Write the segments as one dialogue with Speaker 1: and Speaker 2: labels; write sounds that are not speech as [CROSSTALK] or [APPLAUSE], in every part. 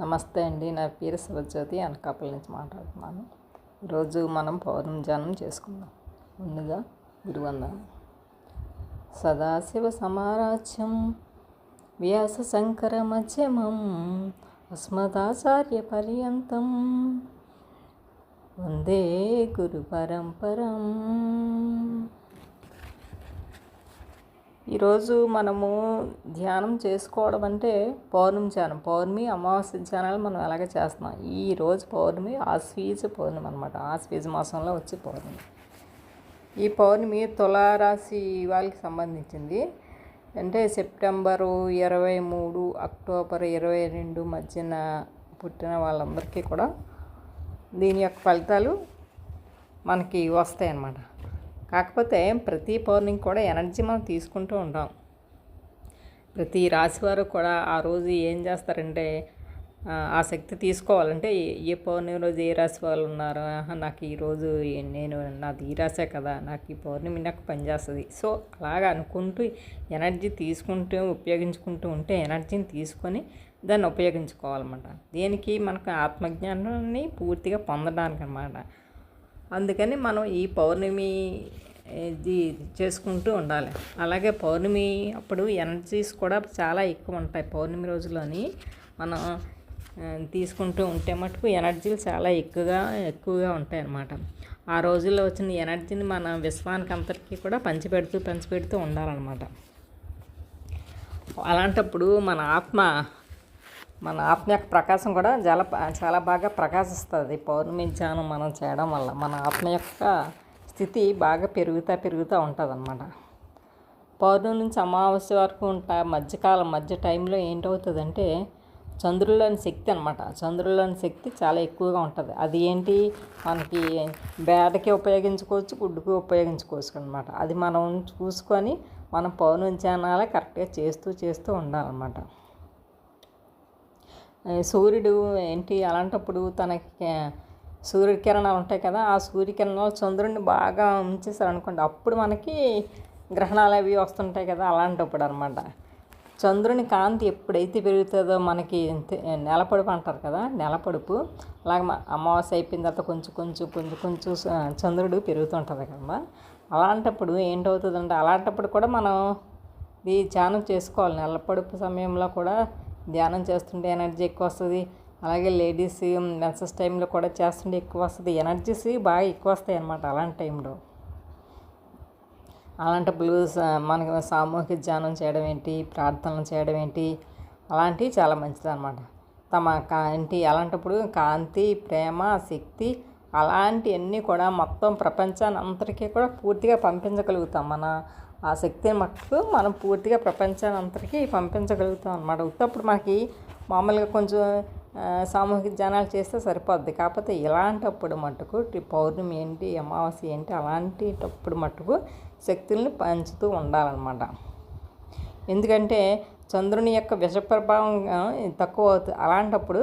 Speaker 1: నమస్తే అండి. నా పేరు శివజ్యోతి. అనకాపల్లి నుంచి మాట్లాడుతున్నాను. ఈరోజు మనం పౌర్ణమి ధ్యానం చేసుకుందాం. ముందుగా గురువందనం సదాశివ సమారాజ్యం వ్యాస శంకర మధ్యమం అస్మదాచార్య పర్యంతం. వందే గురు పరంపరం. ఈరోజు మనము ధ్యానం చేసుకోవడం అంటే పౌర్ణమి ధ్యానం. పౌర్ణమి అమావాస్య ధ్యానాలు మనం అలాగే చేస్తున్నాం? ఈ రోజు పౌర్ణమి ఆశ్వీజ పౌర్ణమి అనమాట ఆశ్వీజ మాసంలో వచ్చే పౌర్ణమి. ఈ పౌర్ణమి తులారాశి వాళ్ళకి సంబంధించింది. అంటే సెప్టెంబరు ఇరవై మూడు అక్టోబర్ ఇరవై రెండు మధ్యన పుట్టిన వాళ్ళందరికీ కూడా దీని యొక్క ఫలితాలు మనకి వస్తాయి అన్నమాట కాకపోతే ప్రతి పౌర్ణమికి కూడా ఎనర్జీ మనం తీసుకుంటూ ఉంటాం. ప్రతి రాశి వారు కూడా ఆ రోజు ఏం చేస్తారంటే ఆ, శక్తి తీసుకోవాలంటే ఏ- పౌర్ణమి రోజు ఏ రాశి వాళ్ళు ఉన్నారు? ఆహా, నాకు ఈరోజు నేను నాది ఈ రాసే కదా నాకు ఈ పౌర్ణమి నాకు పనిచేస్తుంది సో అలాగా అనుకుంటూ ఎనర్జీ తీసుకుంటూ ఉపయోగించుకుంటూ ఉంటే ఎనర్జీని తీసుకొని దాన్ని ఉపయోగించుకోవాలన్నమాట. దేనికి? మనకు ఆత్మజ్ఞానాన్ని పూర్తిగా పొందడానికి అనమాట అందుకని మనం ఈ పౌర్ణమి ఇది చేసుకుంటూ ఉండాలి. అలాగే పౌర్ణమి అప్పుడు ఎనర్జీస్ కూడా చాలా ఎక్కువ ఉంటాయి పౌర్ణమి రోజులోని. మనం తీసుకుంటూ ఉంటే మటుకు ఎనర్జీలు చాలా ఎక్కువగా ఎక్కువగా ఉంటాయి అన్నమాట ఆ రోజుల్లో వచ్చిన ఎనర్జీని మన విశ్వానికి అంతటికీ కూడా పంచిపెడుతూ పంచిపెడుతూ ఉండాలన్నమాట. అలాంటప్పుడు మన ఆత్మ మన ఆత్మ యొక్క ప్రకాశం కూడా చాలా చాలా బాగా ప్రకాశిస్తుంది. పౌర్ణమి ధ్యానం మనం చేయడం వల్ల మన ఆత్మ యొక్క స్థితి బాగా పెరుగుతూ పెరుగుతూ ఉంటుంది అనమాట పౌర్ణమి నుంచి అమావాస్య వరకు ఉంటా మధ్యకాలం మధ్య టైంలో ఏంటవుతుందంటే చంద్రుల్లోని శక్తి అనమాట చంద్రుల్లోని శక్తి చాలా ఎక్కువగా ఉంటుంది. అది ఏంటి? మనకి బేడకి ఉపయోగించుకోవచ్చు గుడ్డుకి ఉపయోగించుకోవచ్చు అనమాట అది మనం చూసుకొని మనం పౌర్ణమి ధ్యానాలే కరెక్ట్గా చేస్తూ చేస్తూ ఉండాలన్నమాట. సూర్యుడు ఏంటి? అలాంటప్పుడు తనకి సూర్యకిరణాలు ఉంటాయి కదా ఆ సూర్యకిరణాలు చంద్రుడిని బాగా ఉంచేసారు అనుకోండి అప్పుడు మనకి గ్రహణాలు అవి వస్తుంటాయి కదా అలాంటప్పుడు అనమాట చంద్రుని కాంతి ఎప్పుడైతే పెరుగుతుందో మనకి నెలపడుపు అంటారు కదా నెలపడుపు అలాగే అమావాస్య అయిపోయిన తర్వాత కొంచెం కొంచెం కొంచెం కొంచెం చంద్రుడు పెరుగుతుంటుంది కదా అలాంటప్పుడు ఏంటవుతుందంటే అలాంటప్పుడు కూడా మనం ఇది ధ్యానం చేసుకోవాలి. నెలపడుపు సమయంలో కూడా ధ్యానం చేస్తుంటే ఎనర్జీ ఎక్కువ వస్తుంది అలాగే లేడీస్ మెన్సెస్ టైంలో కూడా చేస్తుంటే ఎక్కువ వస్తుంది ఎనర్జీస్ బాగా ఎక్కువ వస్తాయి అన్నమాట అలాంటి టైంలో అలాంటప్పుడు స- మనకి సామూహిక ధ్యానం చేయడం ఏంటి ప్రార్థనలు చేయడం ఏంటి అలాంటివి చాలా మంచిది అనమాట తమ కాంటి అలాంటప్పుడు కాంతి ప్రేమ శక్తి అలాంటివన్నీ కూడా మొత్తం ప్రపంచాన్ని అంతటికీ కూడా పూర్తిగా పంపించగలుగుతాం. మన ఆ శక్తిని మట్టుకు మనం పూర్తిగా ప్రపంచాన్ని అంతటికీ పంపించగలుగుతాం అనమాట ఉత్తప్పుడు మనకి మామూలుగా కొంచెం సామూహిక ధ్యానాలు చేస్తే సరిపోద్ది. కాకపోతే ఇలాంటప్పుడు మటుకు పౌర్ణమి ఏంటి అమావాస్య ఏంటి అలాంటిటప్పుడు మటుకు శక్తుల్ని పంచుతూ ఉండాలన్నమాట. ఎందుకంటే చంద్రుని యొక్క విష ప్రభావం తక్కువ అవుతుంది అలాంటప్పుడు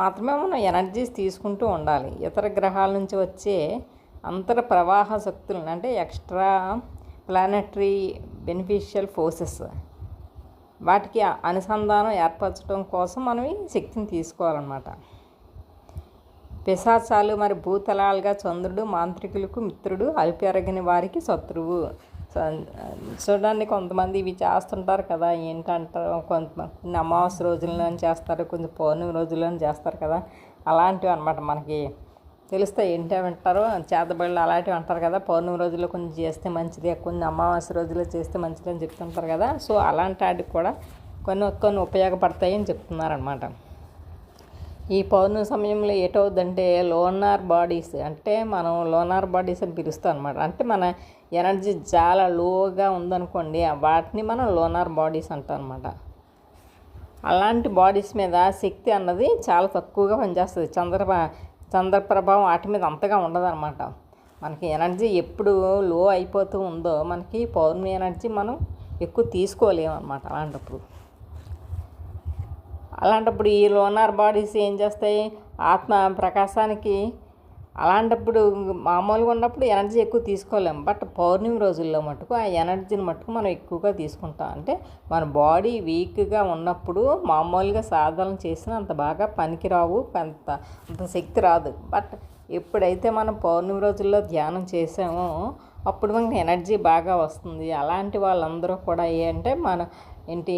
Speaker 1: మాత్రమే మనం ఎనర్జీస్ తీసుకుంటూ ఉండాలి. ఇతర గ్రహాల నుంచి వచ్చే అంతర ప్రవాహ శక్తులను అంటే ఎక్స్ట్రా ప్లానటరీ బెనిఫిషియల్ ఫోర్సెస్ వాటికి అనుసంధానం ఏర్పరచడం కోసం మనం ఈ శక్తిని తీసుకోవాలన్నమాట. పిశాచాలు మరి భూతలాలుగా చంద్రుడు మాంత్రికులకు మిత్రుడు అల్పెరగని వారికి శత్రువు. స- చూడండి కొంతమంది ఇవి చేస్తుంటారు కదా ఏంటంటారు? కొంతమంది అమావాస్య రోజుల్లో చేస్తారు కొంచెం పౌర్ణమి రోజుల్లో చేస్తారు కదా అలాంటివి అనమాట మనకి. తెలుస్తాయి ఏంటి చేతబడులు అలాంటివి అంటారు కదా. పౌర్ణమి రోజుల్లో కొంచెం చేస్తే మంచిది కొన్ని అమావాస్య రోజుల్లో చేస్తే మంచిది అని చెప్తుంటారు కదా. సో అలాంటి వాటికి కూడా కొన్ని కొన్ని ఉపయోగపడతాయి అని చెప్తున్నారనమాట ఈ పౌర్ణమి సమయంలో ఏటవుద్దంటే లోనార్ బాడీస్ అంటే మనం లోనార్ బాడీస్ అని పిలుస్తాం అనమాట అంటే మన ఎనర్జీ చాలా లోగా ఉందనుకోండి వాటిని మనం లోనార్ బాడీస్ అంటాం అనమాట అలాంటి బాడీస్ మీద శక్తి అన్నది చాలా తక్కువగా పనిచేస్తుంది. చంద్ర చంద్ర ప్రభావం వాటి మీద అంతగా ఉండదన్నమాట. మనకి ఎనర్జీ ఎప్పుడు లో అయిపోతూ ఉందో మనకి పౌర్ణమి ఎనర్జీ మనం ఎక్కువ తీసుకోలేము అనమాట అలాంటప్పుడు. అలాంటప్పుడు ఈ లోనార్ బాడీస్ ఏం చేస్తాయి? ఆత్మ ప్రకాశానికి అలాంటప్పుడు మామూలుగా ఉన్నప్పుడు ఎనర్జీ ఎక్కువ తీసుకోలేము బట్ పౌర్ణమి రోజుల్లో మటుకు ఆ ఎనర్జీని మటుకు మనం ఎక్కువగా తీసుకుంటాం. అంటే మన బాడీ వీక్గా ఉన్నప్పుడు మామూలుగా సాధన చేసినా అంత బాగా పనికిరావు అంత అంత శక్తి రాదు. బట్ ఎప్పుడైతే మనం పౌర్ణమి రోజుల్లో ధ్యానం చేసామో అప్పుడు మనకి ఎనర్జీ బాగా వస్తుంది. అలాంటి వాళ్ళందరూ కూడా ఏంటంటే మన ఏంటి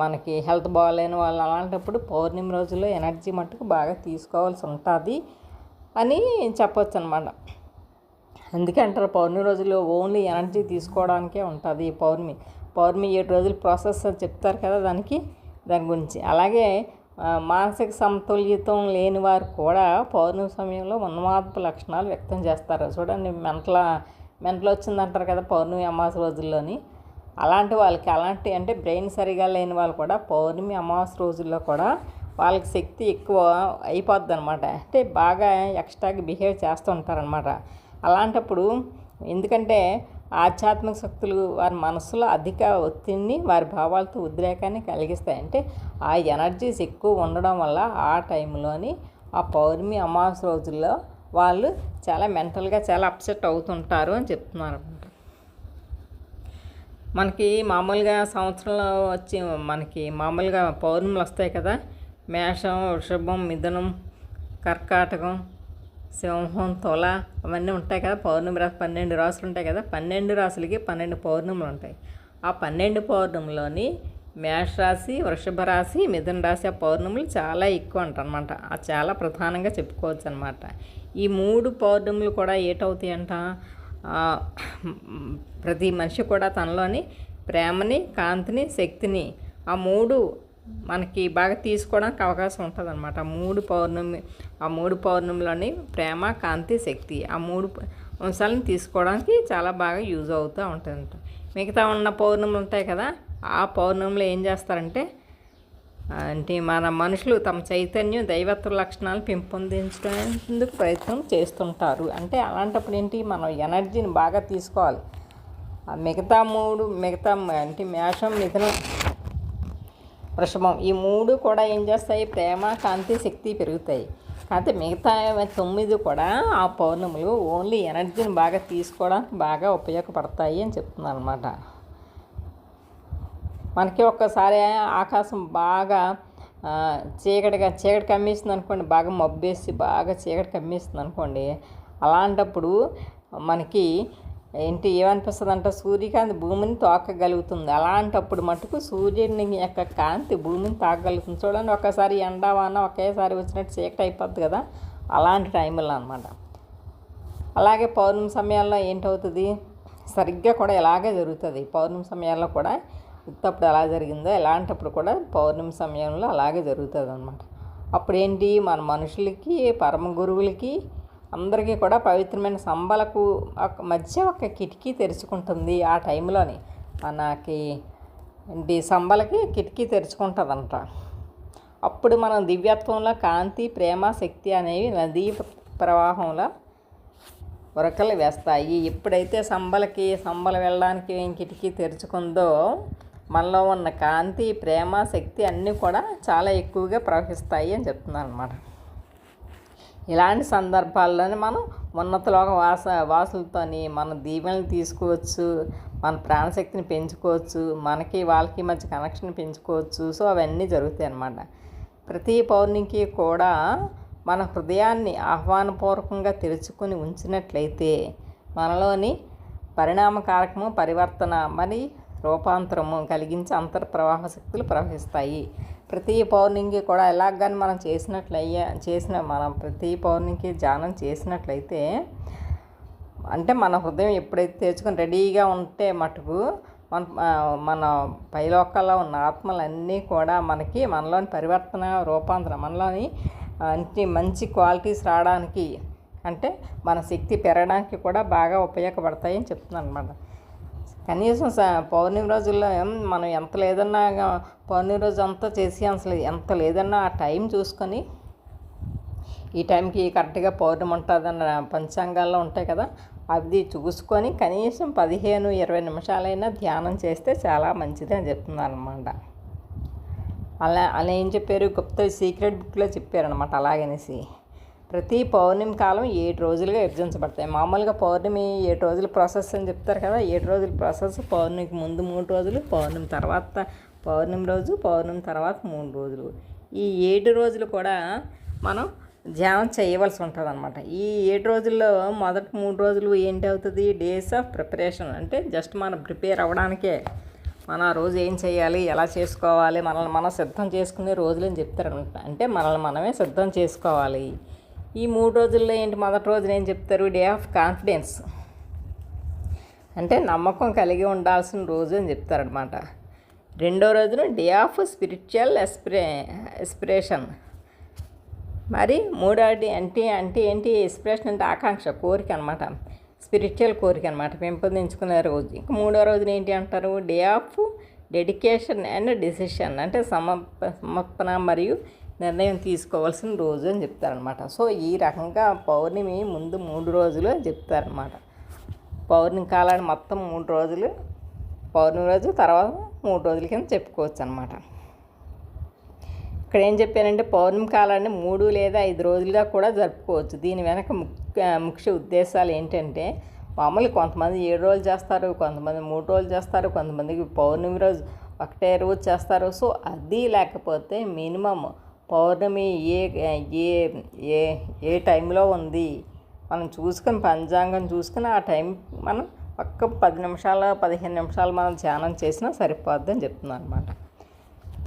Speaker 1: మనకి హెల్త్ బాగాలేని వాళ్ళు అలాంటప్పుడు పౌర్ణమి రోజుల్లో ఎనర్జీ మట్టుకు బాగా తీసుకోవాల్సి ఉంటుంది. అని చెప్పొచ్చు అనమాట అందుకే అంటారు పౌర్ణమి రోజుల్లో ఓన్లీ ఎనర్జీ తీసుకోవడానికే ఉంటుంది ఈ పౌర్ణమి. పౌర్ణమి ఏడు రోజులు ప్రాసెస్ అని చెప్తారు కదా దానికి దాని గురించి. అలాగే మానసిక సమతుల్యతం లేని వారు కూడా పౌర్ణమి సమయంలో ఉన్మాదపు లక్షణాలు వ్యక్తం చేస్తారు. చూడండి మెంటల మెంటలు వచ్చిందంటారు కదా పౌర్ణమి అమావాస రోజుల్లోని. అలాంటి వాళ్ళకి అలాంటి అంటే బ్రెయిన్ సరిగా లేని వాళ్ళు కూడా పౌర్ణమి అమావాస్య రోజుల్లో కూడా వాళ్ళకి శక్తి ఎక్కువ అయిపోద్ది అనమాట అంటే బాగా ఎక్స్ట్రాగా బిహేవ్ చేస్తూ ఉంటారనమాట అలాంటప్పుడు ఎందుకంటే ఆధ్యాత్మిక శక్తులు వారి మనసులో అధిక ఒత్తిడిని వారి భావాలతో ఉద్రేకాన్ని కలిగిస్తాయి. అంటే ఆ ఎనర్జీస్ ఎక్కువ ఉండడం వల్ల ఆ టైంలోని ఆ పౌర్ణమి అమావాస రోజుల్లో వాళ్ళు చాలా మెంటల్గా చాలా అప్సెట్ అవుతుంటారు అని చెప్తున్నారు అనమాట మనకి మామూలుగా సంవత్సరంలో వచ్చి మనకి మామూలుగా పౌర్ణములు వస్తాయి కదా. మేషం వృషభం మిథునం కర్కాటకం సింహం తొల అవన్నీ ఉంటాయి కదా. పౌర్ణమి రాశి పన్నెండు రాసులు ఉంటాయి కదా. పన్నెండు రాసులకి పన్నెండు పౌర్ణములు ఉంటాయి. ఆ పన్నెండు పౌర్ణములోని మేషరాశి వృషభ రాశి మిథున రాశి ఆ పౌర్ణములు చాలా ఎక్కువ అంటనమాట అది చాలా ప్రధానంగా చెప్పుకోవచ్చు అనమాట ఈ మూడు పౌర్ణములు కూడా ఏటవుతాయి అంట? ప్రతి మనిషి కూడా తనలోని ప్రేమని కాంతిని శక్తిని ఆ మూడు మనకి బాగా తీసుకోవడానికి అవకాశం ఉంటుంది అనమాట ఆ మూడు పౌర్ణమి ఆ మూడు పౌర్ణమిలోని ప్రేమ కాంతి శక్తి ఆ మూడు అంశాలను తీసుకోవడానికి చాలా బాగా యూజ్ అవుతూ ఉంటుందంట. మిగతా ఉన్న పౌర్ణములు ఉంటాయి కదా ఆ పౌర్ణమిలో ఏం చేస్తారంటే అంటే మన మనుషులు తమ చైతన్యం దైవత్వ లక్షణాలు పెంపొందించడానికి ప్రయత్నం చేస్తుంటారు. అంటే అలాంటప్పుడు ఏంటి మనం ఎనర్జీని బాగా తీసుకోవాలి. మిగతా మూడు మిగతా అంటే మేషం మిథునం వృషభం. ఈ మూడు కూడా ఏం చేస్తాయి? ప్రేమ కాంతి శక్తి పెరుగుతాయి. కాకపోతే మిగతా తొమ్మిది కూడా ఆ పౌర్ణములు ఓన్లీ ఎనర్జీని బాగా తీసుకోవడానికి బాగా ఉపయోగపడతాయి అని చెప్తున్నాను అనమాట మనకి ఒక్కసారి ఆకాశం బాగా చీకటిగా చీకటి కమ్మేస్తుంది అనుకోండి బాగా మబ్బేసి బాగా చీకటి కమ్మేస్తుంది అనుకోండి అలాంటప్పుడు మనకి ఏంటి ఏమనిపిస్తుంది అంటే సూర్యకాంతి భూమిని తాకగలుగుతుంది. అలాంటప్పుడు మటుకు సూర్యుని యొక్క కాంతి భూమిని తాకగలుగుతుంది. చూడండి ఒకసారి ఎండ వాన ఒకేసారి వచ్చినట్టు చీకటి అయిపోద్ది కదా? అలాంటి టైంలో అనమాట అలాగే పౌర్ణమి సమయాల్లో ఏంటవుతుంది? సరిగ్గా కూడా ఇలాగే జరుగుతుంది. పౌర్ణమి సమయాల్లో కూడా ఇంతప్పుడు ఎలా జరిగిందో ఎలాంటప్పుడు కూడా పౌర్ణమి సమయంలో అలాగే జరుగుతుంది అనమాట అప్పుడు ఏంటి మన మనుషులకి పరమ గురువులకి అందరికీ కూడా పవిత్రమైన సంబలకు మధ్య ఒక కిటికీ తెరుచుకుంటుంది ఆ టైంలోని. మనకి ఏంటి సంబలకి కిటికీ తెరుచుకుంటుందంట. అప్పుడు మనం దివ్యత్వంలో కాంతి ప్రేమ శక్తి అనేవి నదీ ప్రవాహంలో ఉరకలు వేస్తాయి. ఎప్పుడైతే సంబలకి సంబల వెళ్ళడానికి కిటికీ తెరుచుకుందో మనలో ఉన్న కాంతి ప్రేమ శక్తి అన్నీ కూడా చాలా ఎక్కువగా ప్రవహిస్తాయి అని చెప్తున్నాను అనమాట ఇలాంటి సందర్భాల్లోనే మనం ఉన్నతలోక వాస వాసులతోని మన దీవెనలు తీసుకోవచ్చు మన ప్రాణశక్తిని పెంచుకోవచ్చు మనకి వాళ్ళకి మధ్య కనెక్షన్ పెంచుకోవచ్చు. సో అవన్నీ జరుగుతాయి అన్నమాట ప్రతి పౌర్ణికి కూడా మన హృదయాన్ని ఆహ్వానపూర్వకంగా తెరుచుకొని ఉంచినట్లయితే మనలోని పరిణామకారకము పరివర్తన మరి రూపాంతరము కలిగించి అంతర్ ప్రవాహ శక్తులు ప్రవహిస్తాయి. ప్రతి పౌర్ణికి కూడా ఎలాగని మనం చేసినట్లయ్యా చేసిన మనం ప్రతి పౌర్ణికి ధ్యానం చేసినట్లయితే అంటే మన హృదయం ఎప్పుడైతే తెచ్చుకొని రెడీగా ఉంటే మటుకు మన మన పైలోకాల్లో ఉన్న ఆత్మలన్నీ కూడా మనకి మనలోని పరివర్తన రూపాంతరం మనలోని అంటే మంచి క్వాలిటీస్ రావడానికి అంటే మన శక్తి పెరగడానికి కూడా బాగా ఉపయోగపడతాయని చెప్తున్నాను అనమాట కనీసం పౌర్ణమి రోజుల్లో మనం ఎంత లేదన్నా పౌర్ణమి రోజు అంతా చేసి అసలు ఎంత లేదన్నా ఆ టైం చూసుకొని ఈ టైంకి కరెక్ట్గా పౌర్ణమి ఉంటుందన్న పంచాంగాల్లో ఉంటాయి కదా అది చూసుకొని కనీసం పదిహేను ఇరవై నిమిషాలైనా ధ్యానం చేస్తే చాలా మంచిది అని చెప్తున్నాను అనమాట అలా అలా ఏం చెప్పారు? గుప్త సీక్రెట్ బుక్లో చెప్పారనమాట అలాగనేసి. ప్రతి పౌర్ణమి కాలం ఏడు రోజులుగా విభజించబడతాయి. మామూలుగా పౌర్ణమి ఏడు రోజుల ప్రాసెస్ అని చెప్తారు కదా ఏడు రోజుల ప్రాసెస్ పౌర్ణమికి ముందు మూడు రోజులు పౌర్ణమి తర్వాత పౌర్ణమి రోజు పౌర్ణమి తర్వాత మూడు రోజులు. ఈ ఏడు రోజులు కూడా మనం ధ్యానం చేయవలసి ఉంటుంది అనమాట ఈ ఏడు రోజుల్లో మొదటి మూడు రోజులు ఏంటి అవుతుంది? డేస్ ఆఫ్ ప్రిపరేషన్ అంటే జస్ట్ మనం ప్రిపేర్ అవ్వడానికే. మనం ఆ రోజు ఏం చేయాలి? ఎలా చేసుకోవాలి? మనల్ని మనం సిద్ధం చేసుకునే రోజులు అని చెప్తారనమాట అంటే మనల్ని మనమే సిద్ధం చేసుకోవాలి. ఈ మూడు రోజుల్లో ఏంటి మొదటి రోజున ఏం చెప్తారు డే ఆఫ్ కాన్ఫిడెన్స్. అంటే నమ్మకం కలిగి ఉండాల్సిన రోజు అని చెప్తారనమాట రెండో రోజున day of spiritual aspire aspiration. మరి మూడోది అంటే అంటే ఏంటి? ఎస్పిరేషన్ అంటే ఆకాంక్ష కోరిక అనమాట స్పిరిచువల్ కోరిక అనమాట పెంపొందించుకునే రోజు. ఇంకా మూడో రోజున ఏంటి అంటారు? Day of dedication and decision అంటే సమర్ప సమర్పణ మరియు నిర్ణయం తీసుకోవాల్సిన రోజు అని చెప్తారనమాట సో ఈ రకంగా పౌర్ణమి ముందు మూడు రోజులు అని చెప్తారనమాట పౌర్ణమి కాలాన్ని మొత్తం మూడు రోజులు పౌర్ణమి రోజు తర్వాత మూడు రోజుల కింద చెప్పుకోవచ్చు అనమాట ఇక్కడ ఏం చెప్పానంటే పౌర్ణమి కాలాన్ని మూడు లేదా ఐదు రోజులుగా కూడా జరుపుకోవచ్చు. దీని వెనక ముఖ్య ముఖ్య ఉద్దేశాలు ఏంటంటే మామూలు కొంతమంది ఏడు రోజులు చేస్తారు కొంతమంది మూడు రోజులు చేస్తారు కొంతమందికి పౌర్ణమి రోజు ఒకటే రోజు చేస్తారు. సో అది లేకపోతే మినిమమ్ పౌర్ణమి ఏ ఏ ఏ ఏ టైంలో ఉంది? మనం చూసుకొని పంచాంగం చూసుకొని ఆ టైం మనం ఒక్క పది నిమిషాలు పదిహేను నిమిషాలు మనం ధ్యానం చేసినా సరిపోద్ది అని చెప్తున్నాను అనమాట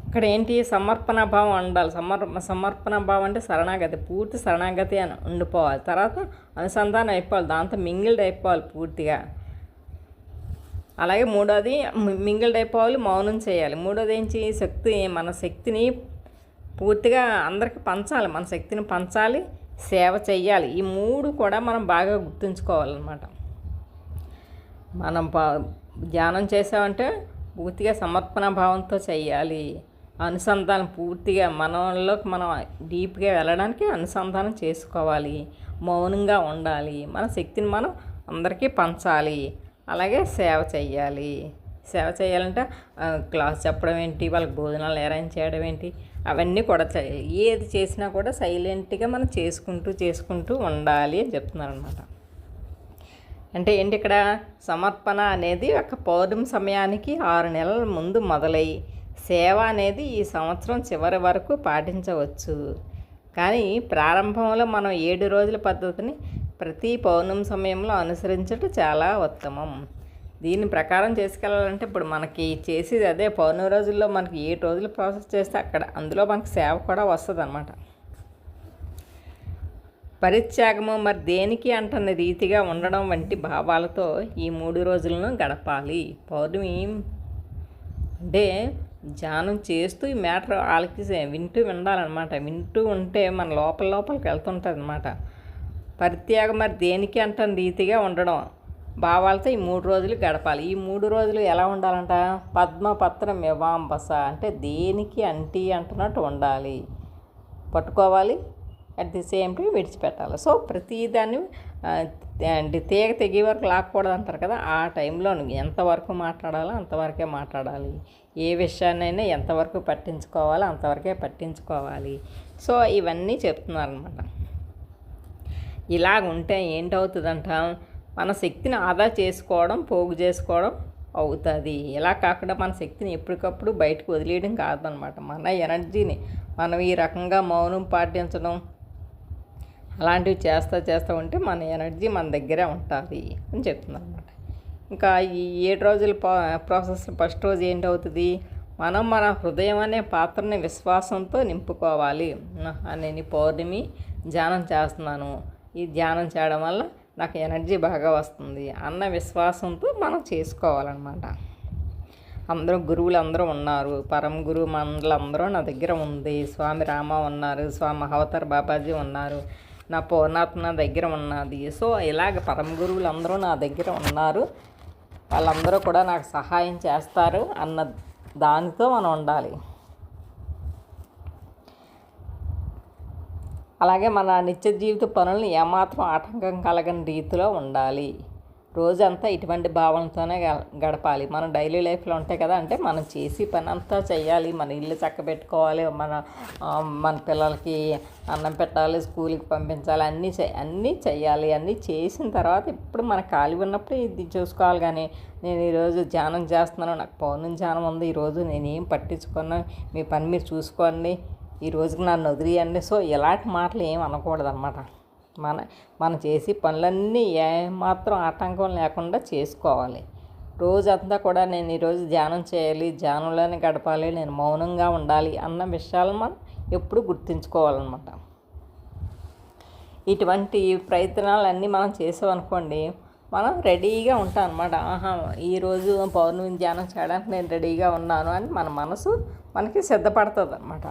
Speaker 1: ఇక్కడ ఏంటి? సమర్పణ భావం ఉండాలి. సమర్ సమర్పణ భావం అంటే శరణాగతి. పూర్తి శరణాగతి అని ఉండిపోవాలి. తర్వాత అనుసంధానం అయిపోవాలి. దాంతో మింగిల్డ్ అయిపోవాలి పూర్తిగా. అలాగే మూడోది మింగిల్డ్ అయిపోవాలి మౌనం చేయాలి. మూడోది ఏంటి? శక్తి మన శక్తిని పూర్తిగా అందరికి పంచాలి మన శక్తిని పంచాలి సేవ చెయ్యాలి. ఈ మూడు కూడా మనం బాగా గుర్తుంచుకోవాలన్నమాట. మనం ధ్యానం చేసామంటే పూర్తిగా సమర్పణ భావంతో చేయాలి అనుసంధానం పూర్తిగా మనలోకి మనం డీప్గా వెళ్ళడానికి అనుసంధానం చేసుకోవాలి. మౌనంగా ఉండాలి. మన శక్తిని మనం అందరికీ పంచాలి. అలాగే సేవ చెయ్యాలి. సేవ చేయాలంటే క్లాస్ చెప్పడం ఏంటి వాళ్ళకి భోజనాలు అరేంజ్ చేయడం ఏంటి అవన్నీ కూడా ఏది చేసినా కూడా సైలెంట్గా మనం చేసుకుంటూ చేసుకుంటూ ఉండాలి అని చెప్తున్నారు అనమాట అంటే ఏంటి ఇక్కడ? సమర్పణ అనేది ఒక పౌర్ణమి సమయానికి ఆరు నెలల ముందు మొదలై సేవ అనేది ఈ సంవత్సరం చివరి వరకు పాటించవచ్చు. కానీ ప్రారంభంలో మనం ఏడు రోజుల పద్ధతిని ప్రతి పౌర్ణమి సమయంలో అనుసరించడం చాలా ఉత్తమం. దీని ప్రకారం చేసుకెళ్ళాలంటే ఇప్పుడు మనకి చేసేది అదే. పౌర్ణమి రోజుల్లో మనకి ఏ రోజులు ప్రాసెస్ చేస్తే అక్కడ అందులో మనకి సేవ కూడా వస్తుంది అనమాట పరిత్యాగము మరి దేనికి అంటున్న రీతిగా ఉండడం వంటి భావాలతో ఈ మూడు రోజులను గడపాలి. పౌర్ణమి అంటే ధ్యానం చేస్తూ ఈ మ్యాటర్ వాళ్ళకి వింటూ వినాలన్నమాట. వింటూ ఉంటే మన లోపల లోపలికి వెళ్తుంటుంది అనమాట పరిత్యాగం మరి దేనికి అంటున్న రీతిగా ఉండడం. భావాలతో ఈ మూడు రోజులు గడపాలి. ఈ మూడు రోజులు ఎలా ఉండాలంట? పద్మపత్రం వివాంబస అంటే దేనికి అంటి అంటున్నట్టు ఉండాలి. పట్టుకోవాలి. అట్ ది సేమ్ టైం విడిచిపెట్టాలి. సో ప్రతిదాన్ని అంటే తీగ తెగే వరకు లాక్కూడదు అంటారు కదా ఆ టైంలో ఎంతవరకు మాట్లాడాలో అంతవరకే మాట్లాడాలి. ఏ విషయాన్నైనా ఎంతవరకు పట్టించుకోవాలో అంతవరకే పట్టించుకోవాలి. సో ఇవన్నీ చెప్తున్నారనమాట ఇలాగ ఉంటే ఏంటవుతుందంట? మన శక్తిని ఆదా చేసుకోవడం పోగు చేసుకోవడం అవుతుంది. ఇలా కాకుండా మన శక్తిని ఎప్పటికప్పుడు బయటకు వదిలేయడం కాదనమాట. మన ఎనర్జీని మనం ఈ రకంగా మౌనం పాటించడం అలాంటివి చేస్తూ చేస్తూ ఉంటే మన ఎనర్జీ మన దగ్గరే ఉంటుంది అని చెప్తుందన్నమాట ఇంకా ఈ ఏడు రోజుల ప్రాసెస్ ఫస్ట్ రోజు ఏంటవుతుంది? మనం మన హృదయం అనే పాత్రని విశ్వాసంతో నింపుకోవాలి. నేను పౌర్ణమి ధ్యానం చేస్తున్నాను. ఈ ధ్యానం చేయడం వల్ల నాకు ఎనర్జీ బాగా వస్తుంది అన్న విశ్వాసంతో మనం చేసుకోవాలన్నమాట. అందరూ గురువులు అందరూ ఉన్నారు పరమ గురువు మండలు అందరూ నా దగ్గర ఉంది స్వామి రామ ఉన్నారు స్వామి అవతార్ బాబాజీ ఉన్నారు నా పూర్ణాత్మ నా దగ్గర ఉన్నది. సో ఇలాగ పరమ గురువులు అందరూ నా దగ్గర ఉన్నారు వాళ్ళందరూ కూడా నాకు సహాయం చేస్తారు అన్న దానితో మనం ఉండాలి. అలాగే మన నిత్య జీవిత పనులను ఏమాత్రం ఆటంకం కలగని రీతిలో ఉండాలి. రోజంతా ఇటువంటి భావనతోనే గడపాలి. మనం డైలీ లైఫ్లో ఉంటాయి కదా అంటే మనం చేసి పని అంతా చేయాలి మన ఇల్లు చక్కబెట్టుకోవాలి. మన మన పిల్లలకి అన్నం పెట్టాలి స్కూల్కి పంపించాలి. అన్నీ చే అన్నీ చేయాలి అన్నీ చేసిన తర్వాత ఇప్పుడు మన ఖాళీ ఉన్నప్పుడు ఇది చూసుకోవాలి కానీ నేను ఈరోజు ధ్యానం చేస్తున్నాను. నాకు పౌర్ణమి ధ్యానం ఉంది. ఈరోజు నేనేం పట్టించుకున్నాను? మీ పని మీరు చూసుకోండి. ఈ రోజుకి నన్ను వదిలేయండి. సో ఇలాంటి మాటలు ఏం అనకూడదన్నమాట. మన మనం చేసి పనులన్నీ ఏమాత్రం ఆటంకం లేకుండా చేసుకోవాలి. రోజంతా కూడా నేను ఈరోజు ధ్యానం చేయాలి ధ్యానంలోనే గడపాలి నేను మౌనంగా ఉండాలి అన్న విషయాలు మనం ఎప్పుడు గుర్తుంచుకోవాలన్నమాట. ఇటువంటి ప్రయత్నాలన్నీ మనం చేసామనుకోండి మనం రెడీగా ఉంటాం అనమాట ఆహా ఈరోజు పౌర్ణమి ధ్యానం చేయడానికి నేను రెడీగా ఉన్నాను అని మన మనసు మనకి సిద్ధపడుతుంది అనమాట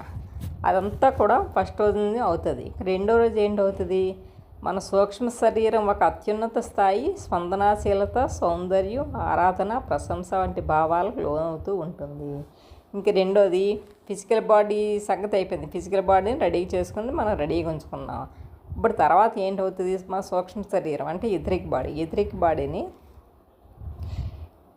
Speaker 1: అదంతా కూడా ఫస్ట్ రోజు అవుతుంది. రెండో రోజు ఏంటి అవుతుంది మన సూక్ష్మ శరీరం ఒక అత్యున్నత స్థాయి స్పందనాశీలత సౌందర్యం ఆరాధన ప్రశంస వంటి భావాలకు లోనవుతూ ఉంటుంది. ఇంక రెండోది ఫిజికల్ బాడీ సంగతి అయిపోయింది. ఫిజికల్ బాడీని రెడీ చేసుకుని మనం రెడీగా ఉంచుకున్నాం. ఇప్పుడు తర్వాత ఏంటవుతుంది? మన సూక్ష్మ శరీరం అంటే ఎథరిక్ బాడీ. ఎదురికి బాడీని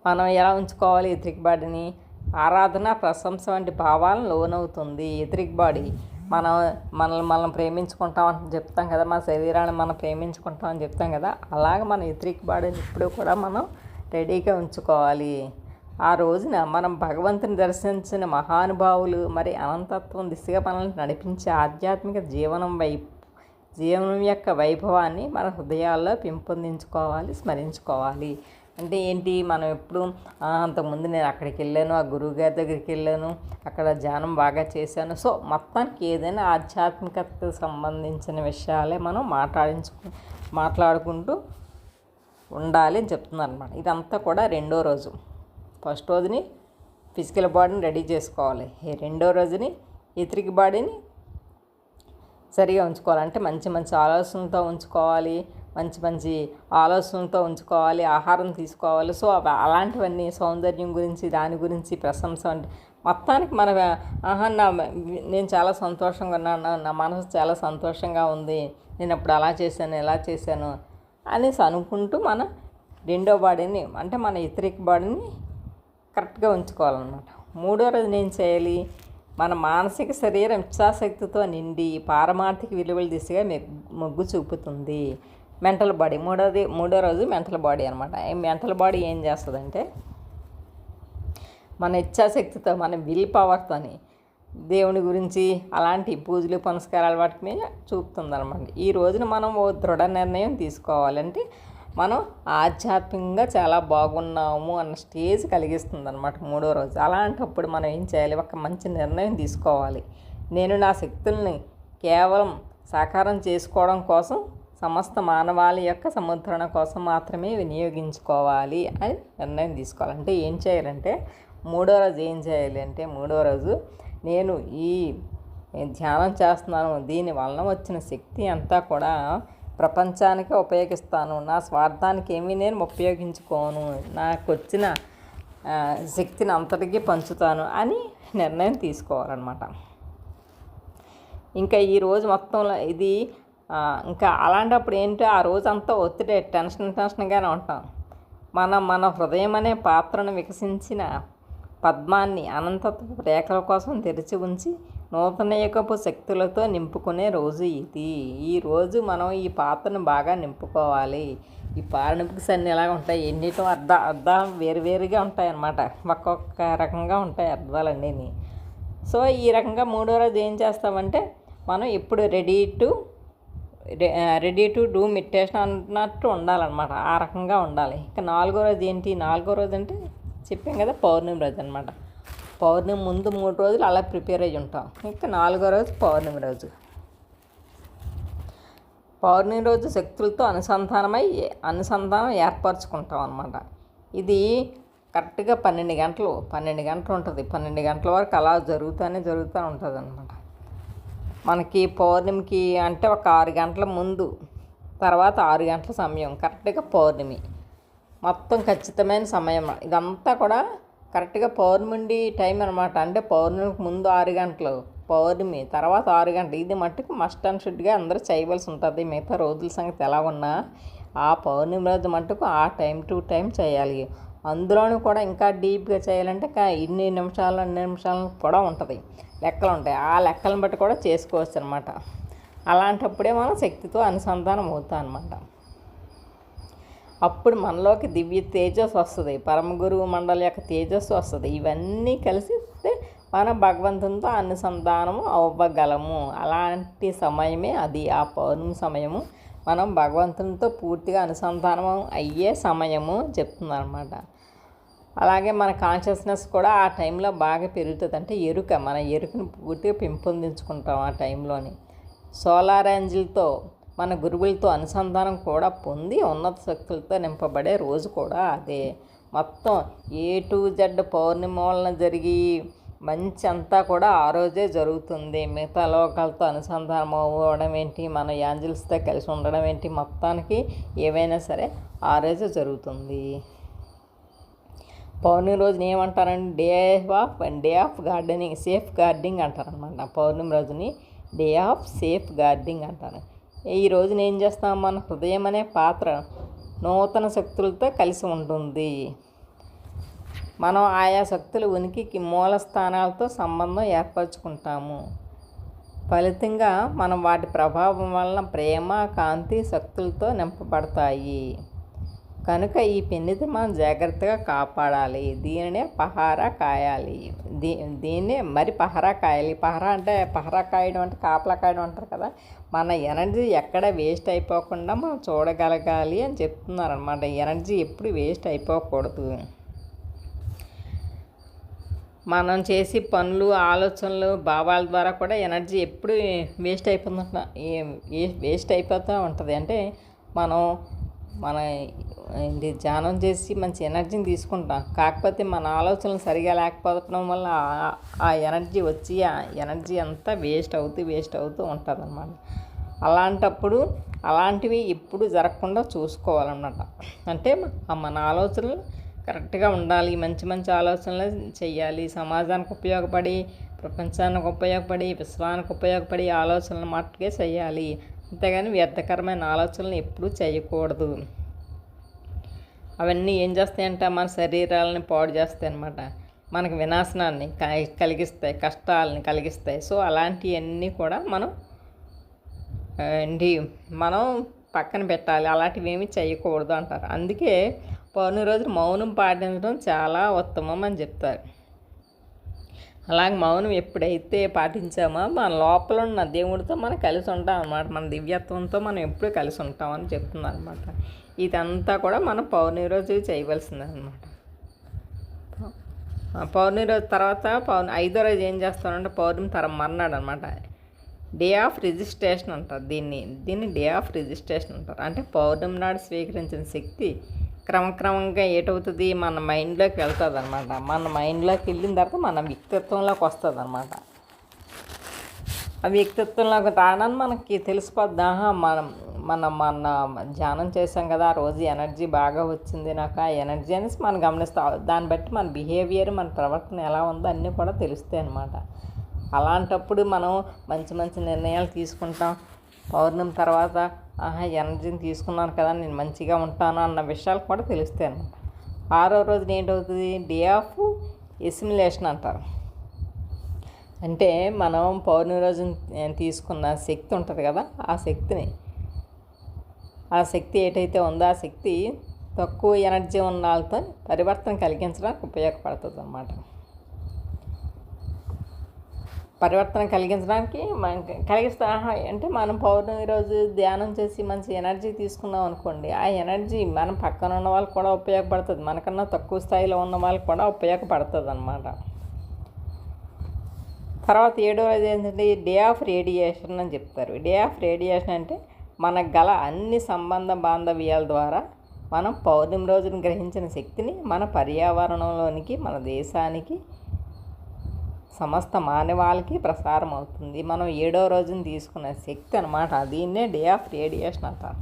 Speaker 1: మనం ఎలా ఉంచుకోవాలి? ఎదురికి బాడీని ఆరాధన ప్రశంస వంటి భావాలను లోనవుతుంది. Etheric body. మనం మనల్ని మనం ప్రేమించుకుంటామని చెప్తాం కదా మన శరీరాన్ని మనం ప్రేమించుకుంటాం అని చెప్తాం కదా అలాగే మన ఎథరిక్ బాడీని ఇప్పుడు కూడా మనం రెడీగా ఉంచుకోవాలి. ఆ రోజున మనం భగవంతుని దర్శించిన మహానుభావులు మరి అనంతత్వం దిశగా మనల్ని నడిపించే ఆధ్యాత్మిక జీవనం వైపు జీవనం యొక్క వైభవాన్ని మన హృదయాల్లో పెంపొందించుకోవాలి స్మరించుకోవాలి. అంటే ఏంటి? మనం ఎప్పుడు అంతకుముందు నేను అక్కడికి వెళ్ళాను ఆ గురువు గారి దగ్గరికి వెళ్ళాను అక్కడ ధ్యానం బాగా చేశాను. సో మొత్తానికి ఏదైనా ఆధ్యాత్మికతకు సంబంధించిన విషయాలే మనం మాట్లాడించుకు మాట్లాడుకుంటూ ఉండాలి అని చెప్తున్నారు అనమాట ఇదంతా కూడా రెండో రోజు. ఫస్ట్ రోజుని ఫిజికల్ బాడీని రెడీ చేసుకోవాలి. ఈ రెండో రోజుని ఇతరికి బాడీని సరిగా ఉంచుకోవాలి. అంటే మంచి మంచి ఆలోచనలతో ఉంచుకోవాలి. మంచి మంచి ఆలోచనలతో ఉంచుకోవాలి ఆహారం తీసుకోవాలి. సో అలాంటివన్నీ సౌందర్యం గురించి దాని గురించి ప్రశంస అంటే మొత్తానికి మన ఆహా నా నేను చాలా సంతోషంగా ఉన్నాను నా- మనసు చాలా సంతోషంగా ఉంది నేను అప్పుడు అలా చేశాను ఇలా చేశాను అనేసి అనుకుంటూ మన రెండో బాడీని అంటే మన ఇతరిక బాడీని కరెక్ట్గా ఉంచుకోవాలన్నమాట. మూడో రోజు నేను చేయాలి మన మానసిక శరీరం ఇచ్చాశక్తితో నిండి పారమార్థిక విలువల దిశగా మెగ్- మొగ్గు చూపుతుంది. Mental body. మూడోది మూడో రోజు మెంటల్ బాడీ అనమాట ఈ మెంటల్ బాడీ ఏం చేస్తుందంటే మన ఇచ్ఛాశక్తితో మన విల్ పవర్తోని దేవుని గురించి అలాంటి పూజలు పునస్కారాలు వాటి మీద చూపుతుంది అనమాట ఈ రోజున మనం ఓ దృఢ నిర్ణయం తీసుకోవాలంటే మనం ఆధ్యాత్మికంగా చాలా బాగున్నాము అన్న స్టేజ్ కలిగిస్తుంది అనమాట మూడో రోజు. అలాంటప్పుడు మనం ఏం చేయాలి? ఒక మంచి నిర్ణయం తీసుకోవాలి. నేను నా శక్తుల్ని కేవలం సాకారం చేసుకోవడం కోసం సమస్త మానవాళి యొక్క సముద్రణ కోసం మాత్రమే వినియోగించుకోవాలి అని నిర్ణయం తీసుకోవాలి. అంటే ఏం చేయాలంటే మూడో రోజు ఏం చేయాలి అంటే మూడో రోజు నేను ఈ ధ్యానం చేస్తున్నాను. దీని వలన వచ్చిన శక్తి అంతా కూడా ప్రపంచానికి ఉపయోగిస్తాను. నా స్వార్థానికి ఏమీ నేను ఉపయోగించుకోను. నాకు వచ్చిన శక్తిని అంతటికీ పంచుతాను అని నిర్ణయం తీసుకోవాలన్నమాట. ఇంకా ఈరోజు మొత్తంలో ఇది ఇంకా అలాంటప్పుడు ఏంటో ఆ రోజంతా ఒత్తిడి టెన్షన్ టెన్షన్గానే ఉంటాం. మనం మన హృదయం అనే పాత్రను వికసించిన పద్మాన్ని అనంతత్వ రేఖల కోసం తెరిచి ఉంచి నూతన యుగపు శక్తులతో నింపుకునే రోజు ఇది. ఈ రోజు మనం ఈ పాత్రను బాగా నింపుకోవాలి. ఈ పారనింపుకి అన్ని ఎలాగ ఉంటాయి? ఎన్నిటో అర్థ అర్థాలు వేరువేరుగా ఉంటాయి అన్నమాట ఒక్కొక్క రకంగా ఉంటాయి అర్థాలన్నీ సో ఈ రకంగా మూడో రోజు ఏం చేస్తామంటే మనం ఇప్పుడు ready to ready to do meditation అన్నట్టు ఉండాలన్నమాట. ఆ రకంగా ఉండాలి. ఇంకా నాలుగో రోజు ఏంటి? నాలుగో రోజు అంటే చెప్పాం కదా పౌర్ణమి రోజు అనమాట పౌర్ణమి ముందు మూడు రోజులు అలా ప్రిపేర్ అయ్యి ఉంటాం. ఇంకా నాలుగో రోజు పౌర్ణమి రోజు. పౌర్ణమి రోజు శక్తులతో అనుసంధానమై అనుసంధానం ఏర్పరచుకుంటాం అనమాట ఇది కరెక్ట్గా పన్నెండు గంటలు పన్నెండు గంటలు ఉంటుంది. పన్నెండు గంటల వరకు అలా జరుగుతూనే జరుగుతూ ఉంటుంది అనమాట మనకి పౌర్ణమికి అంటే ఒక ఆరు గంటల ముందు తర్వాత ఆరు గంటల సమయం కరెక్ట్గా పౌర్ణమి. మొత్తం ఖచ్చితమైన సమయం. ఇదంతా కూడా కరెక్ట్గా పౌర్ణమి టైం అనమాట అంటే పౌర్ణమికి ముందు ఆరు గంటలు పౌర్ణమి తర్వాత ఆరు గంటలు. ఇది మట్టుకు మస్ట్ అండ్ షుడ్గా అందరూ చేయవలసి ఉంటుంది. మిగతా రోజుల సంగతి ఎలా ఉన్నా ఆ పౌర్ణమి రోజు మటుకు ఆ టైం టు టైం చేయాలి. అందులోనూ కూడా ఇంకా డీప్గా చేయాలంటే ఇన్ని నిమిషాలు అన్ని నిమిషాలు కూడా ఉంటుంది. లెక్కలు ఉంటాయి. ఆ లెక్కలను బట్టి కూడా చేసుకోవచ్చు అనమాట అలాంటప్పుడే మనం శక్తితో అనుసంధానం అవుతాం అనమాట అప్పుడు మనలోకి దివ్య తేజస్సు వస్తుంది. పరమ గురువు మండలి యొక్క తేజస్సు వస్తుంది. ఇవన్నీ కలిసి మన భగవంతునితో అనుసంధానము అవ్వగలము. అలాంటి సమయమే అది. ఆ పౌర్ణమి సమయము మనం భగవంతునితో పూర్తిగా అనుసంధానం అయ్యే సమయము చెప్తుందన్నమాట అలాగే మన కాన్షియస్నెస్ కూడా ఆ టైంలో బాగా పెరుగుతుంది అంటే ఎరుక. మన ఎరుకను పూర్తిగా పెంపొందించుకుంటాం ఆ టైంలోని సోలార్ ఏంజిల్తో మన గురువులతో అనుసంధానం కూడా పొంది ఉన్నత శక్తులతో నింపబడే రోజు కూడా అదే. మొత్తం ఏ టు జెడ్ పౌర్ణిమ వలన జరిగి మంచి అంతా కూడా ఆ రోజే జరుగుతుంది. మిగతా లోకాలతో అనుసంధానం అవ్వడం ఏంటి? మన యాంజిల్స్తో కలిసి ఉండడం ఏంటి? మొత్తానికి ఏవైనా సరే ఆ రోజే జరుగుతుంది. పౌర్ణమి రోజుని ఏమంటారండి? Day of day of gardening safe gardening అంటారనమాట పౌర్ణమి రోజుని డే ఆఫ్ సేఫ్ గార్డెనింగ్ అంటారు. ఈ రోజున ఏం చేస్తాం మన? హృదయం అనే పాత్ర నూతన శక్తులతో కలిసి ఉంటుంది. మనం ఆయా శక్తుల ఉనికికి మూల స్థానాలతో సంబంధం ఏర్పరచుకుంటాము. ఫలితంగా మనం వాటి ప్రభావం వలన ప్రేమ కాంతి శక్తులతో నింపబడతాయి. కనుక ఈ పెన్నిది మనం జాగ్రత్తగా కాపాడాలి. దీనినే పహారా కాయాలి. దీ దీన్నే మరి పహరా కాయాలి. పహరా అంటే పహరా కాయడం అంటే కాపలా కాయడం అంటారు కదా. మన ఎనర్జీ ఎక్కడ వేస్ట్ అయిపోకుండా మనం చూడగలగాలి అని చెప్తున్నారు అనమాట ఎనర్జీ ఎప్పుడు వేస్ట్ అయిపోకూడదు. మనం చేసి పనులు ఆలోచనలు భావాల ద్వారా కూడా ఎనర్జీ ఎప్పుడు వేస్ట్ అయిపోతుంట వేస్ట్ అయిపోతూ ఉంటుంది. అంటే మనం మన ఏంటి ధ్యానం చేసి మంచి ఎనర్జీని తీసుకుంటాం. కాకపోతే మన ఆలోచనలు సరిగా లేకపోవడం వల్ల ఆ ఎనర్జీ వచ్చి ఆ ఎనర్జీ అంతా వేస్ట్ అవుతూ వేస్ట్ అవుతూ ఉంటుంది అన్నమాట అలాంటప్పుడు అలాంటివి ఎప్పుడు జరగకుండా చూసుకోవాలన్నమాట. అంటే మన ఆలోచనలు కరెక్ట్గా ఉండాలి. మంచి మంచి ఆలోచనలు చేయాలి సమాజానికి ఉపయోగపడి ప్రపంచానికి ఉపయోగపడి విశ్వానికి ఉపయోగపడి ఆలోచనలు మాటకే చేయాలి అంతేగాని వ్యర్థకరమైన ఆలోచనలు ఎప్పుడూ చేయకూడదు. అవన్నీ ఏం చేస్తాయంటే మన శరీరాలని పాడు చేస్తాయి అన్నమాట. మనకు వినాశనాన్ని కలిగిస్తాయి కష్టాలని కలిగిస్తాయి. సో అలాంటివన్నీ కూడా మనం ఏంటి మనం పక్కన పెట్టాలి. అలాంటివి ఏమీ చేయకూడదు అంటారు. అందుకే పౌర్ణమి రోజు మౌనం పాటించడం చాలా ఉత్తమం అని చెప్తారు. అలాగే మౌనం ఎప్పుడైతే పాటించామో మన లోపల ఉన్న దేవుడితో మనం కలిసి ఉంటాం అనమాట మన దివ్యత్వంతో మనం ఎప్పుడు కలిసి ఉంటామని చెప్తుంది అనమాట ఇదంతా కూడా మనం పౌర్ణమి రోజు చేయవలసింది అనమాట పౌర్ణమి రోజు తర్వాత పౌర్ణ ఐదో రోజు ఏం చేస్తామంటే పౌర్ణమి తరం మర్నాడు అనమాట డే ఆఫ్ రిజిస్ట్రేషన్ అంటారు దీన్ని. దీన్ని డే ఆఫ్ రిజిస్ట్రేషన్ అంటారు. అంటే పౌర్ణమి నాడు స్వీకరించిన శక్తి క్రమక్రమంగా ఏటవుతుంది? మన మైండ్లోకి వెళ్తుంది అనమాట మన మైండ్లోకి వెళ్ళిన తర్వాత మన వ్యక్తిత్వంలోకి వస్తుంది అనమాట ఆ వ్యక్తిత్వంలోకి రానని మనకి తెలిసిపోద్ది. మనం మనం మన ధ్యానం చేసాం కదా ఆ రోజు ఎనర్జీ బాగా వచ్చింది నాకు. ఆ ఎనర్జీ అనేసి మనం గమనిస్తాం దాన్ని బట్టి మన బిహేవియర్ మన ప్రవర్తన ఎలా ఉందో అన్నీ కూడా తెలుస్తాయి అనమాట అలాంటప్పుడు మనం మంచి మంచి నిర్ణయాలు తీసుకుంటాం. పౌర్ణమి తర్వాత ఆహా ఎనర్జీని తీసుకున్నాను కదా నేను మంచిగా ఉంటాను అన్న విషయాలు కూడా తెలుస్తాయి అనమాట ఆరో రోజున ఏంటవుతుంది? డే ఆఫ్ ఎసిమిలేషన్ అంటారు. అంటే మనం పౌర్ణమి రోజు తీసుకున్న శక్తి ఉంటుంది కదా ఆ శక్తిని. ఆ శక్తి ఏటైతే ఉందో ఆ శక్తి తక్కువ ఎనర్జీ ఉన్న వాళ్ళతో పరివర్తన కలిగించడానికి ఉపయోగపడుతుంది అన్నమాట. పరివర్తన కలిగించడానికి కలిగిస్తా అంటే మనం పౌర్ణమి రోజు ధ్యానం చేసి మంచి ఎనర్జీ తీసుకున్నాం అనుకోండి ఆ ఎనర్జీ మనం పక్కన ఉన్న వాళ్ళకి కూడా ఉపయోగపడుతుంది. మనకన్నా తక్కువ స్థాయిలో ఉన్న వాళ్ళకి కూడా ఉపయోగపడుతుంది అనమాట తర్వాత ఏడో రోజు ఏంటంటే డే ఆఫ్ రేడియేషన్ అని చెప్తారు. డే ఆఫ్ రేడియేషన్ అంటే మనకు గల అన్ని సంబంధ బాంధవ్యాల ద్వారా మనం పౌర్ణమి రోజున గ్రహించిన శక్తిని మన పర్యావరణంలోనికి మన దేశానికి సమస్త మానవాళికి ప్రసారం అవుతుంది. మనం ఏడో రోజున తీసుకున్న శక్తి అనమాట దీన్నే డే ఆఫ్ రేడియేషన్ అంటారు.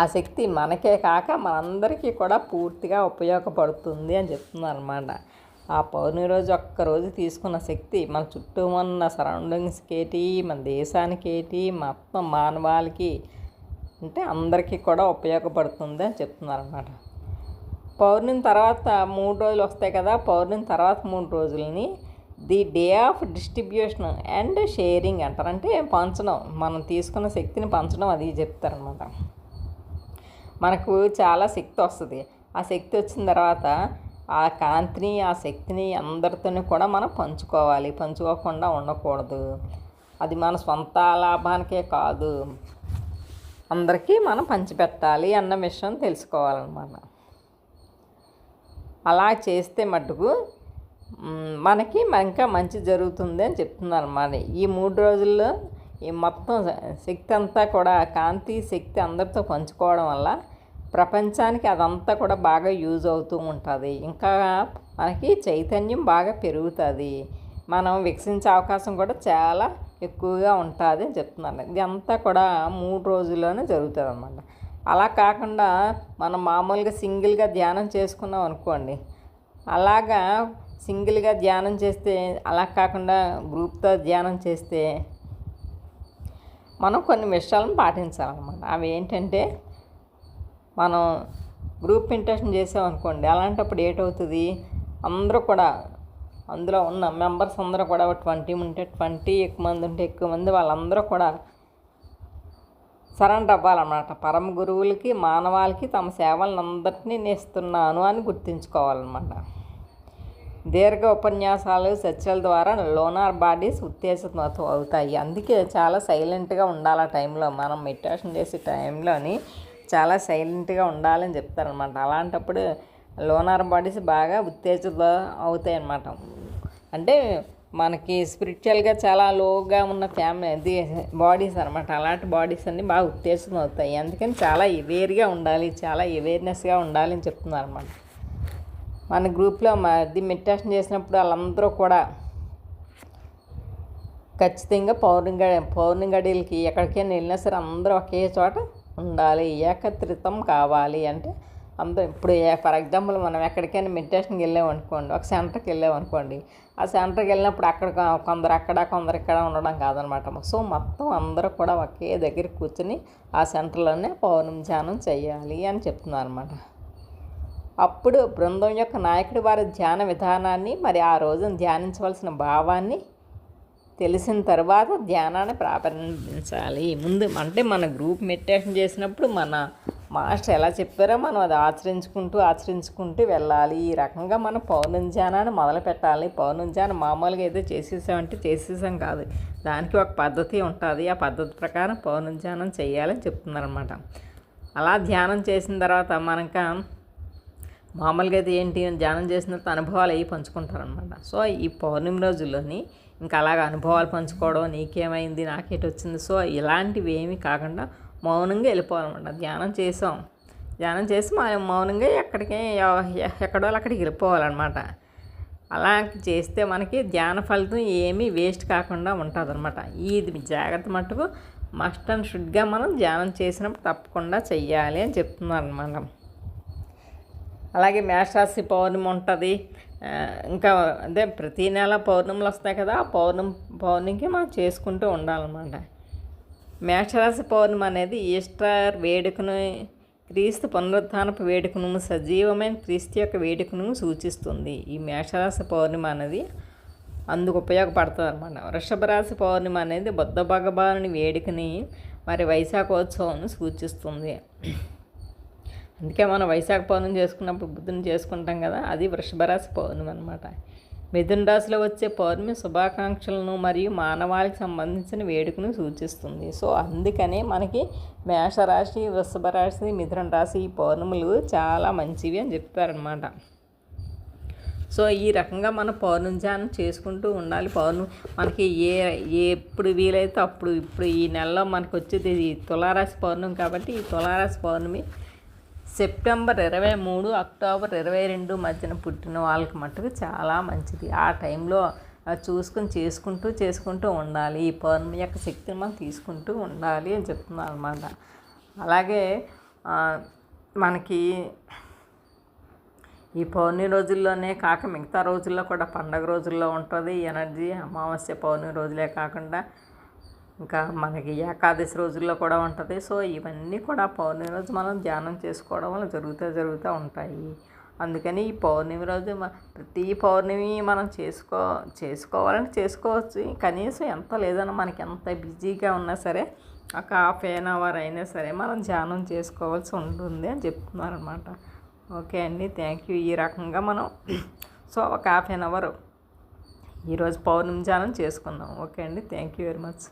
Speaker 1: ఆ శక్తి మనకే కాక మనందరికీ కూడా పూర్తిగా ఉపయోగపడుతుంది అని చెప్తున్నారు అనమాట ఆ పౌర్ణమి రోజు ఒక్కరోజు తీసుకున్న శక్తి మన చుట్టూ ఉన్న సరౌండింగ్స్కి మన దేశానికి మొత్తం మానవాళికి అంటే అందరికీ కూడా ఉపయోగపడుతుంది అని చెప్తున్నారు అనమాట పౌర్ణమి తర్వాత మూడు రోజులు వస్తాయి కదా. పౌర్ణమి తర్వాత మూడు రోజులని the day of distribution and sharing అంటారు. అంటే పంచడం మనం తీసుకున్న శక్తిని పంచడం అది చెప్తారనమాట మనకు చాలా శక్తి వస్తుంది. ఆ శక్తి వచ్చిన తర్వాత ఆ కాంతిని ఆ శక్తిని అందరితోని కూడా మనం పంచుకోవాలి. పంచుకోకుండా ఉండకూడదు. అది మన సొంత లాభానికే కాదు. అందరికీ మనం పంచిపెట్టాలి అన్న విషయం తెలుసుకోవాలన్నమాట. అలా చేస్తే మటుకు మనకి ఇంకా మంచి జరుగుతుంది అని చెప్తున్నారు అన్నమాట ఈ మూడు రోజుల్లో ఈ మొత్తం శక్తి అంతా కూడా కాంతి శక్తి అందరితో పంచుకోవడం వల్ల ప్రపంచానికి అదంతా కూడా బాగా యూజ్ అవుతూ ఉంటుంది. ఇంకా మనకి చైతన్యం బాగా పెరుగుతుంది. మనం వికసించే అవకాశం కూడా చాలా ఎక్కువగా ఉంటుంది అని చెప్తున్నాను ఇది అంతా కూడా మూడు రోజుల్లోనే జరుగుతుంది అనమాట అలా కాకుండా మనం మామూలుగా సింగిల్గా ధ్యానం చేసుకున్నాం అనుకోండి అలాగా సింగిల్గా ధ్యానం చేస్తే అలా కాకుండా గ్రూప్తో ధ్యానం చేస్తే మనం కొన్ని విషయాలను పాటించాలన్నమాట. అవి ఏంటంటే మనం గ్రూప్ ఇంటెషన్ చేసామనుకోండి అలాంటప్పుడు ఏటవుతుంది? అందరూ కూడా అందులో ఉన్న మెంబర్స్ అందరూ కూడా ట్వంటీ ఉంటే ట్వంటీ ఎక్కువ మంది ఉంటే ఎక్కువ మంది వాళ్ళందరూ కూడా సరెండర్ అవ్వాలన్నమాట. పరమ గురువులకి మానవాళికి తమ సేవలను అందరినీ నేస్తున్నాను అని గుర్తుంచుకోవాలన్నమాట. దీర్ఘ ఉపన్యాసాలు చర్చల ద్వారా లోనార్ బాడీస్ ఉత్తేజితం అవుతాయి అందుకే చాలా సైలెంట్గా ఉండాలి ఆ టైంలో. మనం మెడిటేషన్ చేసే టైంలోని చాలా సైలెంట్గా ఉండాలని చెప్తారనమాట. అలాంటప్పుడు లోనార్ బాడీస్ బాగా ఉత్తేజిత అవుతాయి అన్నమాట అంటే మనకి స్పిరిచువల్గా చాలా లోగా ఉన్న ఫ్యామిలీ అది బాడీస్ అనమాట. అలాంటి బాడీస్ అన్నీ బాగా ఉత్తేజితం అవుతాయి అందుకని చాలా అవేర్గా ఉండాలి చాలా అవేర్నెస్గా ఉండాలని చెప్తున్నారు అనమాట మన గ్రూప్లో అది మెడిటేషన్ చేసినప్పుడు వాళ్ళందరూ కూడా ఖచ్చితంగా పౌర్ణమి గడి గడిలకి ఎక్కడికైనా వెళ్ళినా సరే అందరూ ఒకే చోట ఉండాలి ఏకత్రితం కావాలి అంటే అందరూ ఇప్పుడు ఫర్ ఎగ్జాంపుల్ మనం ఎక్కడికైనా మెడిటేషన్కి వెళ్ళాము అనుకోండి ఒక సెంటర్కి వెళ్ళాము అనుకోండి ఆ సెంటర్కి వెళ్ళినప్పుడు అక్కడ కొందరు అక్కడ కొందరు ఇక్కడ ఉండడం కాదనమాట. సో మొత్తం అందరూ కూడా ఒకే దగ్గర కూర్చుని ఆ సెంటర్లోనే పౌర్ణమి ధ్యానం చేయాలి అని చెప్తున్నారు అనమాట అప్పుడు బృందం యొక్క నాయకుడి వారి ధ్యాన విధానాన్ని మరి ఆ రోజున ధ్యానించవలసిన భావాన్ని తెలిసిన తర్వాత ధ్యానాన్ని ప్రారంభించాలి. ముందు అంటే మన గ్రూప్ మెడిటేషన్ చేసినప్పుడు మన మాస్టర్ ఎలా చెప్పారో మనం అది ఆచరించుకుంటూ ఆచరించుకుంటూ వెళ్ళాలి. ఈ రకంగా మనం పౌర్ణమి మొదలు పెట్టాలి. పౌర్ణమి మామూలుగా ఏదో చేసేసామంటే చేసేసాం కాదు. దానికి ఒక పద్ధతి ఉంటుంది. ఆ పద్ధతి ప్రకారం పౌర్ణమి చేయాలని చెప్తున్నారనమాట అలా ధ్యానం చేసిన తర్వాత మనక మామూలుగా అయితే ఏంటి ధ్యానం చేసినంత అనుభవాలు అవి పంచుకుంటారనమాట సో ఈ పౌర్ణమి రోజుల్లోని ఇంకా అలాగ అనుభవాలు పంచుకోవడం నీకేమైంది నాకేటి వచ్చింది? సో ఇలాంటివి ఏమీ కాకుండా మౌనంగా వెళ్ళిపోవాలన్నమాట. ధ్యానం చేసాం. ధ్యానం చేసి మనం మౌనంగా ఎక్కడికి ఎక్కడో అక్కడికి వెళ్ళిపోవాలన్నమాట. అలా చేస్తే మనకి ధ్యాన ఫలితం ఏమీ వేస్ట్ కాకుండా ఉంటుందన్నమాట. ఇది జాగ్రత్త మట్టుకు మస్ట్ అండ్ షుడ్గా మనం ధ్యానం చేసినప్పుడు తప్పకుండా చెయ్యాలి అని చెప్తున్నారు అనమాట అలాగే మేషరాశి పౌర్ణమి ఉంటుంది. ఇంకా అదే ప్రతి నెల పౌర్ణములు వస్తాయి కదా ఆ పౌర్ణమి పౌర్ణమికి మనం చేసుకుంటూ ఉండాలన్నమాట. మేషరాశి పౌర్ణమి అనేది ఈస్టర్ వేడుకను క్రీస్తు పునరుద్ధానపు వేడుకను సజీవమైన క్రీస్తు యొక్క వేడుకను సూచిస్తుంది. ఈ మేషరాశి పౌర్ణమి అనేది అందుకు ఉపయోగపడుతుంది అనమాట వృషభ రాశి పౌర్ణమి అనేది బుద్ధ భగవానుని వేడుకని మరి వైశాఖోత్సవం సూచిస్తుంది. అందుకే మనం వైశాఖ పౌర్ణమి చేసుకున్నప్పుడు బుద్ధుని చేసుకుంటాం కదా అది వృషభ రాశి పౌర్ణమి అనమాట మిథున రాశిలో వచ్చే పౌర్ణమి శుభాకాంక్షలను మరియు మానవాళికి సంబంధించిన వేడుకను సూచిస్తుంది. సో అందుకనే మనకి మేషరాశి వృషభ రాశి మిథున రాశి ఈ పౌర్ణములు చాలా మంచివి అని చెప్తారనమాట సో ఈ రకంగా మనం పౌర్ణమి ధ్యానం చేసుకుంటూ ఉండాలి. పౌర్ణమి మనకి ఏ ఎప్పుడు వీలైతే అప్పుడు ఇప్పుడు ఈ నెలలో మనకు వచ్చేది తులారాశి పౌర్ణమి కాబట్టి ఈ తులారాశి పౌర్ణమి సెప్టెంబర్ ఇరవై మూడు అక్టోబర్ ఇరవై రెండు మధ్యన పుట్టిన వాళ్ళకి మట్టుకు చాలా మంచిది. ఆ టైంలో చూసుకుని చూసుకొని చేసుకుంటూ చేసుకుంటూ ఉండాలి. ఈ పౌర్ణమి యొక్క శక్తిని మనం తీసుకుంటూ ఉండాలి అని చెప్తున్నాను అనమాట అలాగే మనకి ఈ పౌర్ణమి రోజుల్లోనే కాక మిగతా రోజుల్లో కూడా పండగ రోజుల్లో ఉంటుంది. ఎనర్జీ అమావాస్య పౌర్ణమి రోజులే కాకుండా ఇంకా మనకి ఏకాదశి రోజుల్లో కూడా ఉంటుంది. సో ఇవన్నీ కూడా పౌర్ణమి రోజు మనం ధ్యానం చేసుకోవడం వల్ల జరుగుతూ జరుగుతూ ఉంటాయి. అందుకని ఈ పౌర్ణమి రోజు ప్రతి పౌర్ణమి మనం చేసుకో చేసుకోవాలంటే చేసుకోవచ్చు. కనీసం ఎంత లేదన్నా మనకి ఎంత బిజీగా ఉన్నా సరే ఒక హాఫ్ ఎన్ అవర్ అయినా సరే మనం ధ్యానం చేసుకోవాల్సి ఉంటుంది అని చెప్తున్నారు అనమాట ఓకే అండి. Thank you. ఈ రకంగా మనం [CLEARS THROAT] సో ఒక హాఫ్ ఎన్ అవర్ ఈరోజు పౌర్ణమి ధ్యానం చేసుకుందాం. ఓకే అండి. Thank you very much.